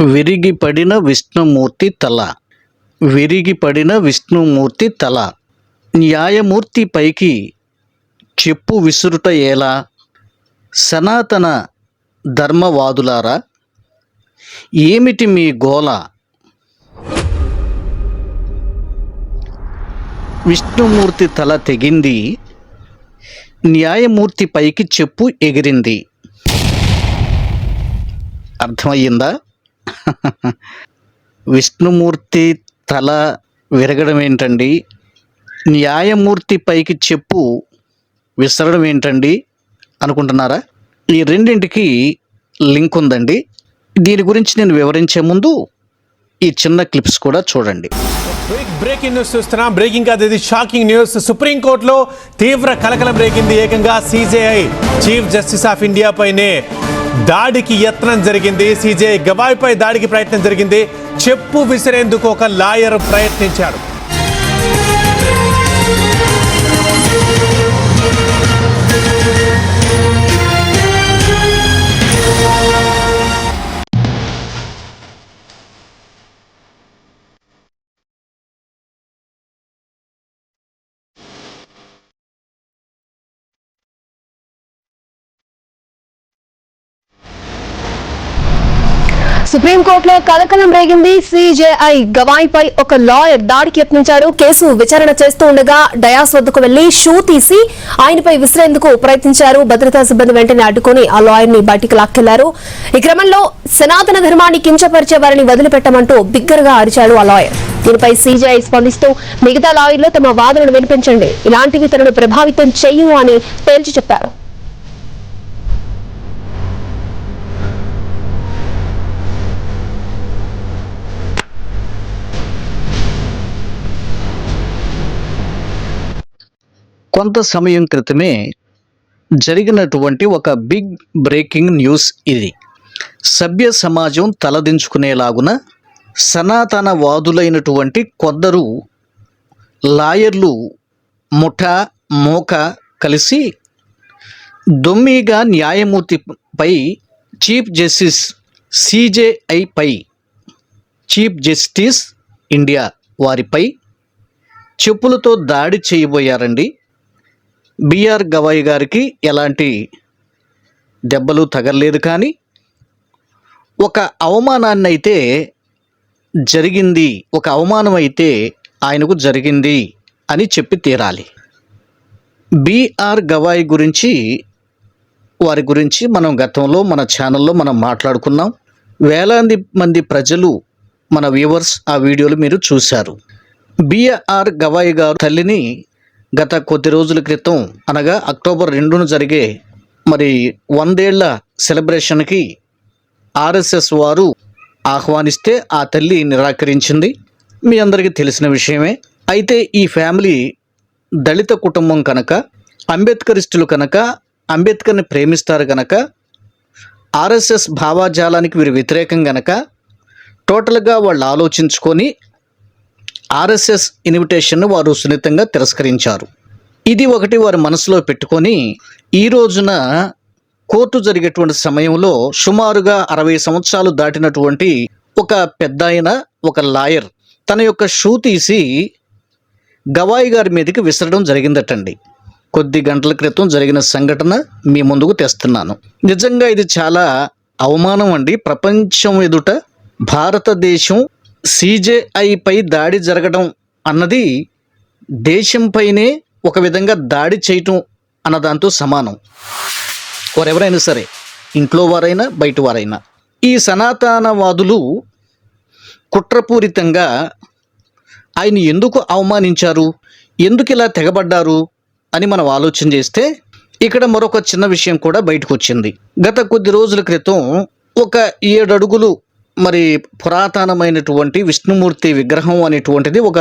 విరిగిపడిన విష్ణుమూర్తి తల. విరిగిపడిన విష్ణుమూర్తి తల. న్యాయమూర్తి పైకి చెప్పు విసురుట ఎలా? సనాతన ధర్మవాదులారా ఏమిటి మీ గోల విష్ణుమూర్తి తల తెగింది. న్యాయమూర్తి పైకి చెప్పు ఎగిరింది. అర్థమయ్యిందా? విష్ణుమూర్తి తల విరగడం ఏంటండి? న్యాయమూర్తి పైకి చెప్పు విసరడం ఏంటండి? అనుకుంటున్నారా? ఈ రెండింటికి లింక్ ఉందండి. దీని గురించి నేను వివరించే ముందు ఈ చిన్న క్లిప్స్ కూడా చూడండి. బ్రేక్ బ్రేకింగ్ న్యూస్ చూస్తున్నాం. బ్రేకింగ్ కాదు ఇది షాకింగ్ న్యూస్ సుప్రీంకోర్టులో తీవ్ర కలకలం రేగింది ఏకంగా CJI chief justice of India పైనే. దాడికి యత్నం జరిగింది. సీజే గవాయ్పై దాడికి ప్రయత్నం జరిగింది. చెప్పు విసిరేందుకు ఒక లాయర్ ప్రయత్నించాడు. సుప్రీంకోర్టులో కలకలం రేగింది సిజేఐ. గవాయిపై ఒక లాయర్ దాడికి యత్నించారు. కేసు విచారణ చేస్తూ ఉండగా డయాస్ వద్దకు వెళ్ళి షూ తీసి ఆయనపై విసిరేందుకు ప్రయత్నించారు. భద్రతా సిబ్బంది వెంటనే అడ్డుకుని ఆ లాయర్ని బయటికి లాక్కెళ్ళారు. ఈ క్రమంలో సనాతన ధర్మాన్ని కించపరిచే వారిని వదిలిపెట్టమంటూ బిగ్గరగా అరిచాడు ఆ లాయర్. దీనిపై సీజీఐ స్పందిస్తూ మిగతా లాయర్లు తమ వాదనను వినిపించండి. ఇలాంటివి తనను ప్రభావితం చేయు అని తేల్చి చెప్పారు. కొంత సమయం క్రితమే జరిగినటువంటి ఒక బిగ్ బ్రేకింగ్ న్యూస్ ఇది. సభ్య సమాజం తలదించుకునేలాగున సనాతనవాదులైనటువంటి కొందరు లాయర్లు ముఠా మోక కలిసి దొమ్మిగా న్యాయమూర్తిపై చీఫ్ జస్టిస్ సిజేఐపై చీఫ్ జస్టిస్ ఇండియా వారిపై చెప్పులతో దాడి చేయబోయారండి. బిఆర్ గవాయి గారికి ఎలాంటి దెబ్బలు తగలలేదు కానీ ఒక అవమానాన్ని అయితే జరిగింది ఒక అవమానం అయితే ఆయనకు జరిగింది అని చెప్పి తీరాలి. బిఆర్ గవాయి గురించి వారి గురించి మనం గతంలో మన ఛానల్లో మనం మాట్లాడుకున్నాం. వేలాది మంది ప్రజలు మన వ్యూవర్స్ ఆ వీడియోలు మీరు చూశారు. బిఆర్ గవాయి గారు తల్లిని గత కొద్ది రోజుల క్రితం అనగా అక్టోబర్ రెండున జరిగే మరి వందేళ్ళ సెలబ్రేషన్కి ఆర్ఎస్ఎస్ వారు ఆహ్వానిస్తే ఆ తల్లి నిరాకరించింది. మీ అందరికీ తెలిసిన విషయమే. అయితే ఈ ఫ్యామిలీ దళిత కుటుంబం కనుక అంబేద్కరిస్టులు కనుక అంబేద్కర్ని ప్రేమిస్తారు కనుక ఆర్ఎస్ఎస్ భావాజాలానికి వీరు వ్యతిరేకం గనక టోటల్గా వాళ్ళు ఆలోచించుకొని ఆర్ఎస్ఎస్ ఇన్విటేషన్ను వారు సున్నితంగా తిరస్కరించారు. ఇది ఒకటి వారి మనసులో పెట్టుకొని ఈ రోజున కోర్టు జరిగేటువంటి సమయంలో సుమారుగా అరవై సంవత్సరాలు దాటినటువంటి ఒక పెద్దాయన ఒక లాయర్ తన యొక్క షూ తీసి గవాయి గారి మీదకి విసరడం జరిగిందటండి. కొద్ది గంటల క్రితం జరిగిన సంఘటన మీ ముందుకు తెస్తున్నాను. నిజంగా ఇది చాలా అవమానం అండి. ప్రపంచం ఎదుట భారతదేశం సిజేఐపై దాడి జరగడం అన్నది దేశంపైనే ఒక విధంగా దాడి చేయటం అన్న దాంతో సమానం. వారెవరైనా సరే ఇంట్లో వారైనా బయట వారైనా ఈ సనాతనవాదులు కుట్రపూరితంగా ఆయన ఎందుకు అవమానించారు ఎందుకు ఇలా తెగబడ్డారు అని మనం ఆలోచన చేస్తే ఇక్కడ మరొక చిన్న విషయం కూడా బయటకు వచ్చింది గత కొద్ది రోజుల క్రితం ఒక ఏడు అడుగులు మరి పురాతనమైనటువంటి విష్ణుమూర్తి విగ్రహం అనేటువంటిది ఒక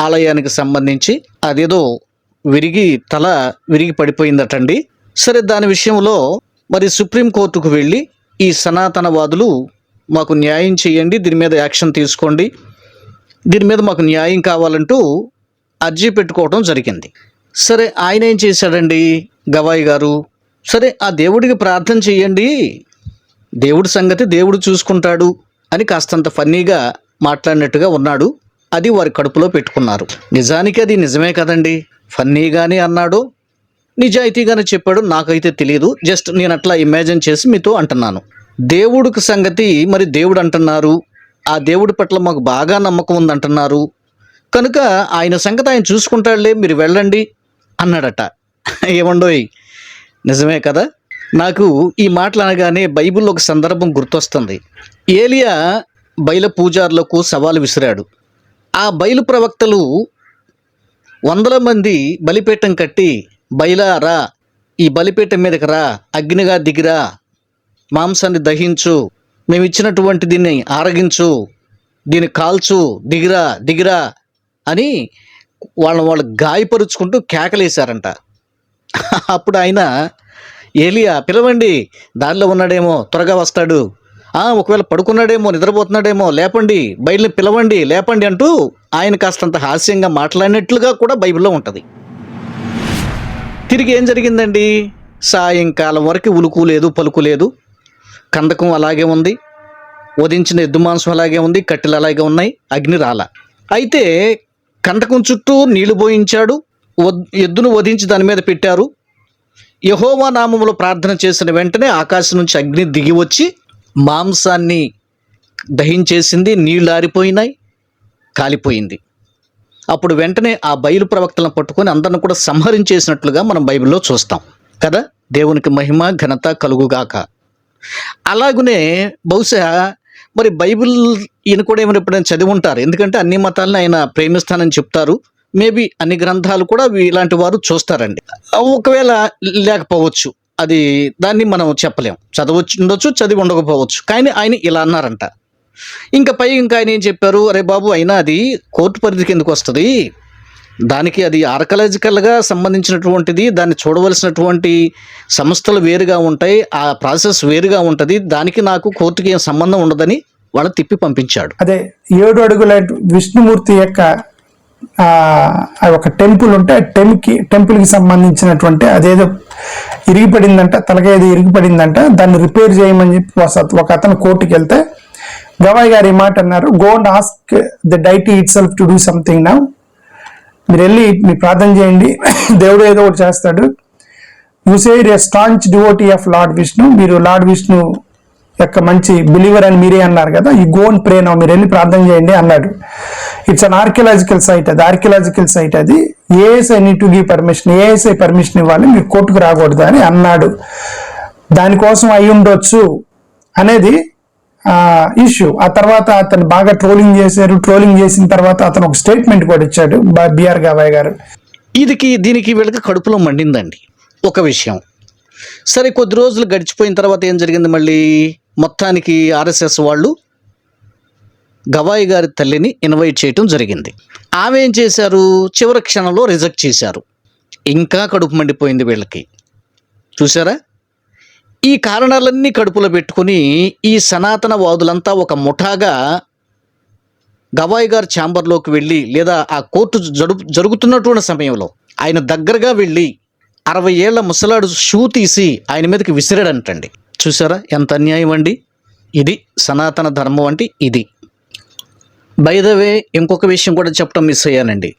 ఆలయానికి సంబంధించి అదేదో విరిగి తల విరిగి పడిపోయిందటండి. సరే దాని విషయంలో మరి సుప్రీంకోర్టుకు వెళ్ళి ఈ సనాతనవాదులు మాకు న్యాయం చేయండి దీని మీద యాక్షన్ తీసుకోండి దీని మీద మాకు న్యాయం కావాలంటూ అర్జీ పెట్టుకోవడం జరిగింది. సరే ఆయన ఏం చేశాడండి గవాయి గారు? సరే ఆ దేవుడికి ప్రార్థన చేయండి దేవుడి సంగతి దేవుడు చూసుకుంటాడు అని కాస్తంత ఫన్నీగా మాట్లాడినట్టుగా ఉన్నాడు. అది వారి కడుపులో పెట్టుకున్నారు. నిజానికి అది నిజమే కదండి. ఫన్నీగానే అన్నాడు. నిజాయితీగానే చెప్పాడు. నాకైతే తెలియదు జస్ట్ నేను అట్లా ఇమాజిన్ చేసి మీతో అంటున్నాను. దేవుడికి సంగతి మరి దేవుడు అంటున్నారు. ఆ దేవుడి పట్ల మాకు బాగా నమ్మకం ఉంది అంటున్నారు కనుక ఆయన సంగతి ఆయన చూసుకుంటాడులే మీరు వెళ్ళండి అన్నాడట. ఏమండోయ్? నిజమే కదా? నాకు ఈ మాటలు అనగానే బైబిల్లో ఒక సందర్భం గుర్తొస్తుంది. ఏలియా బయలు పూజారులకు సవాలు విసిరాడు. ఆ బయలు ప్రవక్తలు వందల మంది బలిపీఠం కట్టి బయలా రా. ఈ బలిపీఠం మీదకి రా. అగ్నిగా దిగిరా. మాంసాన్ని దహించు. మేము ఇచ్చినటువంటి దీన్ని ఆరగించు. దీన్ని కాల్చు. దిగిరా దిగిరా. అని వాళ్ళని వాళ్ళు గాయపరుచుకుంటూ కేకలేశారంట. అప్పుడు ఆయన ఏలియా పిలవండి. దారిలో ఉన్నాడేమో త్వరగా వస్తాడు. ఆ, ఒకవేళ పడుకున్నాడేమో నిద్రపోతున్నాడేమో లేపండి. బయలుని పిలవండి లేపండి అంటూ ఆయన కాస్తంత హాస్యంగా మాట్లాడినట్లుగా కూడా బైబిల్లో ఉంటుంది. తిరిగి ఏం జరిగిందండి? సాయంకాలం వరకు ఉలుకు లేదు పలుకు లేదు. కందకం అలాగే ఉంది. వధించిన ఎద్దు మాంసం అలాగే ఉంది కట్టెలు అలాగే ఉన్నాయి అగ్ని రాల. అయితే కందకం చుట్టూ నీళ్ళు పోయించాడు. వద్- ఎద్దును వధించి దాని మీద పెట్టారు. యహోవా నామములో ప్రార్థన చేసిన వెంటనే ఆకాశం నుంచి అగ్ని దిగి వచ్చి మాంసాన్ని దహించేసింది నీళ్ళు ఆరిపోయినాయి కాలిపోయింది. అప్పుడు వెంటనే ఆ బయలు ప్రవక్తలను పట్టుకొని అందరిని కూడా సంహరించేసినట్లుగా మనం బైబిల్లో చూస్తాం. కదా? దేవునికి మహిమ ఘనత కలుగుగాక. అలాగనే బహుశా మరి బైబిల్ ఈయన కూడా ఏమైనా ఎప్పుడైనా చదివి ఉంటారు? ఎందుకంటే అన్ని మతాలను ఆయన ప్రేమిస్తానని చెప్తారు. మేబీ అన్ని గ్రంథాలు కూడా ఇలాంటి వారు చూస్తారండి. ఒకవేళ లేకపోవచ్చు అది దాన్ని మనం చెప్పలేం. చదవచ్చు ఉండొచ్చు చదివి ఉండకపోవచ్చు. కానీ ఆయన ఇలా అన్నారంట. ఇంకా పై ఇంకా ఆయన ఏం చెప్పారు? అరే బాబు అయినా అది కోర్టు పరిధికి ఎందుకు వస్తుంది? దానికి అది ఆర్కలాజికల్గా సంబంధించినటువంటిది దాన్ని చూడవలసినటువంటి సంస్థలు వేరుగా ఉంటాయి ఆ ప్రాసెస్ వేరుగా ఉంటుంది దానికి నాకు కోర్టుకి ఏం సంబంధం ఉండదని వాళ్ళు తిప్పి పంపించాడు. అదే ఏడు అడుగుల విష్ణుమూర్తి యొక్క ఒక టెంపుల్ ఉంటే ఆ టెంకి టెంపుల్కి సంబంధించినటువంటి అదేదో ఇరిగిపడిందంట తలగా ఏదో ఇరిగిపడిందంట దాన్ని రిపేర్ చేయమని చెప్పి ఒక- ఒక అతను కోర్టుకి వెళ్తే గవాయ్ గారు ఈ మాట అన్నారు go and ask the deity itself to do something నా మీరు వెళ్ళి మీరు ప్రార్థన చేయండి దేవుడు ఏదో ఒకటి చేస్తాడు. You say a staunch devotee of Lord Vishnu మీరు లార్డ్ విష్ణు యొక్క మంచి బిలీవర్ అని మీరే అన్నారు కదా ఈ గోన్ ప్రే నౌ మీరు వెళ్ళి ప్రార్థన చేయండి అన్నాడు. ఇట్స్ అన్ ఆర్కియలాజికల్ సైట్ అది ఆర్కియలాజికల్ సైట్ అది. ASI need to give permission ASI permission ఇవ్వాలి మీరు కోర్టుకు రాకూడదు అని అన్నాడు. దానికోసం అయి ఉండొచ్చు అనేది ఇష్యూ ఆ తర్వాత అతను బాగా ట్రోలింగ్ చేశారు. ట్రోలింగ్ చేసిన తర్వాత అతను ఒక స్టేట్మెంట్ కూడా ఇచ్చాడు బిఆర్ గవాయ్ గారు. ఇదికి దీనికి వీళ్ళకి కడుపులో మండిందండి. ఒక విషయం. సరే కొద్ది రోజులు గడిచిపోయిన తర్వాత ఏం జరిగింది మళ్ళీ? మొత్తానికి ఆర్ఎస్ఎస్ వాళ్ళు గవాయి గారి తల్లిని ఇన్వైట్ చేయటం జరిగింది. ఆమె ఏం చేశారు? చివరి క్షణంలో రిజెక్ట్ చేశారు. ఇంకా కడుపు మండిపోయింది వీళ్ళకి. చూసారా ఈ కారణాలన్నీ కడుపులో పెట్టుకుని ఈ సనాతన వాదులంతా ఒక ముఠాగా గవాయి గారి ఛాంబర్లోకి వెళ్ళి లేదా ఆ కోర్టు జరుపు జరుగుతున్నటువంటి సమయంలో ఆయన దగ్గరగా వెళ్ళి అరవై ఏళ్ళ ముసలాడు షూ తీసి ఆయన మీదకి విసిరాడంటండి. చూసారా? ఎంత అన్యాయం అండి? ఇది సనాతన ధర్మం అంటే ఇది. బైదవే ఇంకొక విషయం కూడా చెప్పడం మిస్ అయ్యానండి.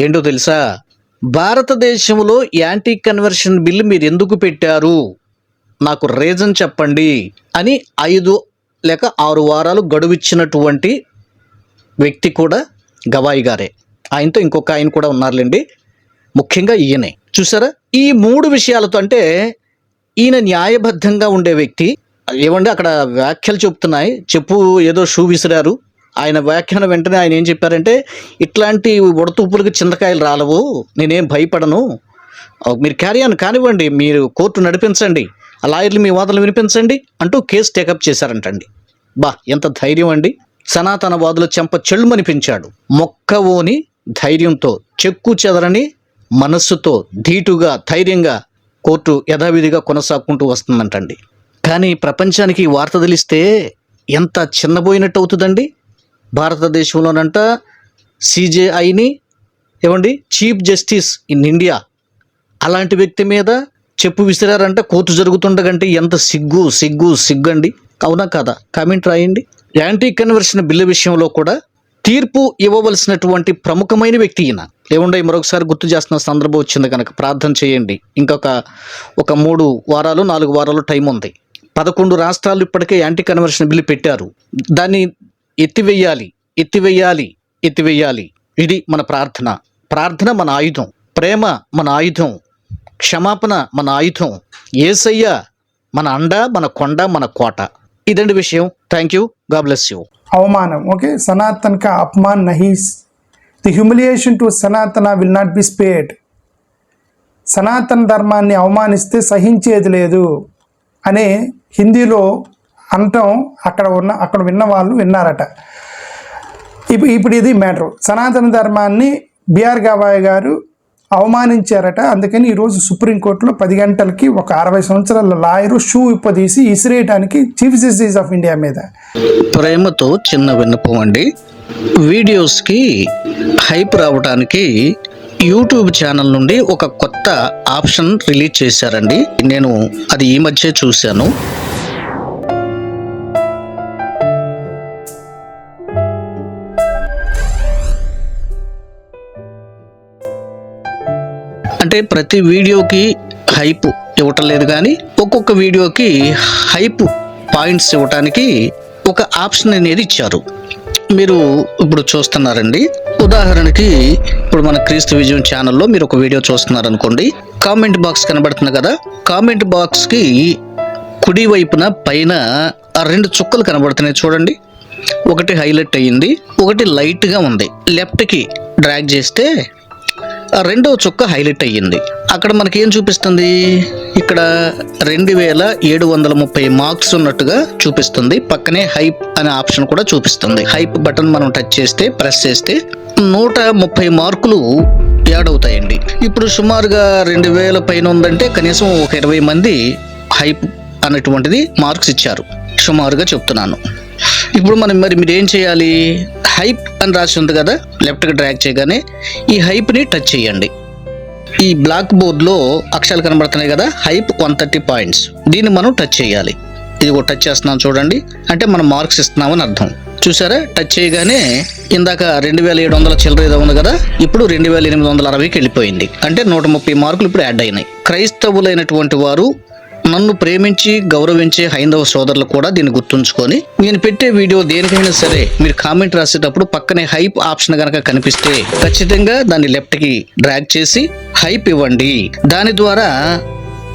ఏంటో తెలుసా? భారతదేశంలో యాంటీ కన్వర్షన్ బిల్లు మీరు ఎందుకు పెట్టారు? నాకు రీజన్ చెప్పండి అని ఐదు లేక ఆరు వారాలు గడువిచ్చినటువంటి వ్యక్తి కూడా గవాయి గారే. ఆయనతో ఇంకొక ఆయన కూడా ఉన్నారులేండి. ముఖ్యంగా ఈయనే. చూసారా? ఈ మూడు విషయాలతో అంటే ఈయన న్యాయబద్ధంగా ఉండే వ్యక్తి. ఏమండి అక్కడ వ్యాఖ్యలు చెప్తున్నాయి. చెప్పు ఏదో షూ విసిరారు. ఆయన వ్యాఖ్యానం వెంటనే ఆయన ఏం చెప్పారంటే ఇట్లాంటి ఉడతూపులకు చింతకాయలు రాలవు. నేనేం భయపడను. మీరు క్యారీ ఆన్ కానివ్వండి. మీరు కోర్టు నడిపించండి. ఆ లాయర్లు మీ వాదనలు వినిపించండి అంటూ కేసు టేకప్ చేశారంటండి. బా ఎంత ధైర్యం అండి. సనాతన వాదులు చెంప చెల్లుమనిపించాడు మొక్కవోని ధైర్యంతో చెక్కు చెదరని మనస్సుతో ధీటుగా ధైర్యంగా కోర్టు యథావిధిగా కొనసాగుకుంటూ వస్తుందంటండి. కానీ ప్రపంచానికి ఈ వార్త తెలిస్తే ఎంత చిన్నబోయినట్టు అవుతుందండి? భారతదేశంలోనంట సిజేఐని ఏమండి? చీఫ్ జస్టిస్ ఇన్ ఇండియా అలాంటి వ్యక్తి మీద చెప్పు విసిరారంటే కోర్టు జరుగుతుండగంటే ఎంత సిగ్గు సిగ్గు సిగ్గు అండి అవునా కాదా? కామెంట్ రాయండి. యాంటీ కన్వర్షన్ బిల్లు విషయంలో కూడా తీర్పు ఇవ్వవలసినటువంటి ప్రముఖమైన వ్యక్తి ఈయన. లేవుండే మరొకసారి గుర్తు చేస్తున్న సందర్భం వచ్చింది కనుక ప్రార్థన చేయండి. ఇంకొక ఒక మూడు వారాలు నాలుగు వారాలు టైం ఉంది. పదకొండు రాష్ట్రాలు ఇప్పటికే యాంటీ కన్వర్షన్ బిల్లు పెట్టారు. దాన్ని ఎత్తివేయాలి ఎత్తివేయాలి ఎత్తివేయాలి. ఇది మన ప్రార్థన. ప్రార్థన మన ఆయుధం. ప్రేమ మన ఆయుధం. క్షమాపణ మన ఆయుధం. ఏసయ్య మన అండ మన కొండ మన కోట. ఇదండి విషయం. Thank you God bless you అవమానం. ఓకే సనాతన్ కా నహీస్ the humiliation to Sanatana will not be spared Sanatana ధర్మాన్ని అవమానిస్తే సహించేది లేదు అనే హిందీలో అనటం అక్కడ ఉన్న అక్కడ విన్న వాళ్ళు విన్నారట. ఇప్పుడు ఇప్పుడు ఇది మ్యాటర్. సనాతన ధర్మాన్ని బిఆర్ గవాయ్ గారు అవమానించారట. అందుకని ఈరోజు సుప్రీంకోర్టులో పది గంటలకి ఒక అరవై సంవత్సరాల లాయరు షూ ఇప్పదీసి ఇసిరేయడానికి చీఫ్ జస్టిస్ ఆఫ్ ఇండియా మీద. ప్రేమతో చిన్న విన్నపం అండి. వీడియోస్కి హైప్ రావడానికి యూట్యూబ్ ఛానల్ నుండి ఒక కొత్త ఆప్షన్ రిలీజ్ చేశారండి. నేను అది ఈ మధ్య చూశాను. అంటే ప్రతి వీడియోకి హైప్ ఇవ్వటం లేదు కానీ ఒక్కొక్క వీడియోకి హైప్ పాయింట్స్ ఇవ్వటానికి ఒక ఆప్షన్ అనేది ఇచ్చారు. మీరు ఇప్పుడు చూస్తున్నారండి. ఉదాహరణకి ఇప్పుడు మన క్రీస్తు విజయం ఛానల్లో మీరు ఒక వీడియో చూస్తున్నారనుకోండి. కామెంట్ బాక్స్ కనబడుతుంది కదా. కామెంట్ బాక్స్కి కుడి వైపున పైన రెండు చుక్కలు కనబడుతున్నాయి చూడండి. ఒకటి హైలైట్ అయ్యింది ఒకటి లైట్గా ఉంది. లెఫ్ట్కి డ్రాగ్ చేస్తే రెండో చుక్క హైలైట్ అయ్యింది. అక్కడ మనకి ఏం చూపిస్తుంది? ఇక్కడ రెండు వేల ఏడు వందల ముప్పై మార్క్స్ ఉన్నట్టుగా చూపిస్తుంది. పక్కనే హైప్ అనే ఆప్షన్ కూడా చూపిస్తుంది. హైప్ బటన్ మనం టచ్ చేస్తే ప్రెస్ చేస్తే నూట ముప్పై మార్కులు యాడ్ అవుతాయండి. ఇప్పుడు సుమారుగా రెండు వేల పైన ఉందంటే కనీసం ఒక ఇరవై మంది హైప్ అనేటువంటిది మార్క్స్ ఇచ్చారు. సుమారుగా చెప్తున్నాను. ఇప్పుడు మనం మరి మీరు ఏం చేయాలి? హైప్ అని రాసి ఉంది కదా లెఫ్ట్కి డ్రాగ్ చేయగానే ఈ హైప్ని టచ్ చేయండి. ఈ బ్లాక్ బోర్డ్లో అక్షరాలు కనబడుతున్నాయి కదా హైప్ వన్ థర్టీ పాయింట్స్. దీన్ని మనం టచ్ చేయాలి. ఇది ఒక టచ్ చేస్తున్నాం చూడండి. అంటే మనం మార్క్స్ ఇస్తున్నామని అర్థం. చూసారా? టచ్ చేయగానే ఇందాక రెండు వేల ఏడు వందల చిల్లర ఏదో ఉంది కదా ఇప్పుడు రెండు వేల ఎనిమిది వందల అరవైకి వెళ్ళిపోయింది. అంటే నూట ముప్పై మార్కులు ఇప్పుడు యాడ్ అయినాయి. క్రైస్తవులైనటువంటి వారు నన్ను ప్రేమించి గౌరవించే హైందవ సోదరులు కూడా దీన్ని గుర్తుంచుకొని నేను పెట్టే వీడియో దేనికైనా సరే మీరు కామెంట్ రాసేటప్పుడు పక్కనే హైప్ ఆప్షన్ కనుక కనిపిస్తే ఖచ్చితంగా దాన్ని లెఫ్ట్కి డ్రాగ్ చేసి హైప్ ఇవ్వండి. దాని ద్వారా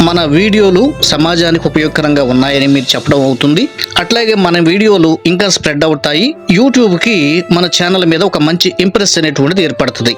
మన వీడియోలు సమాజానికి ఉపయోగకరంగా ఉన్నాయని మీరు చెప్పడం అవుతుంది. అట్లాగే మన వీడియోలు ఇంకా స్ప్రెడ్ అవుతాయి. యూట్యూబ్కి మన ఛానల్ మీద ఒక మంచి ఇంప్రెస్ అనేటువంటిది ఏర్పడుతుంది.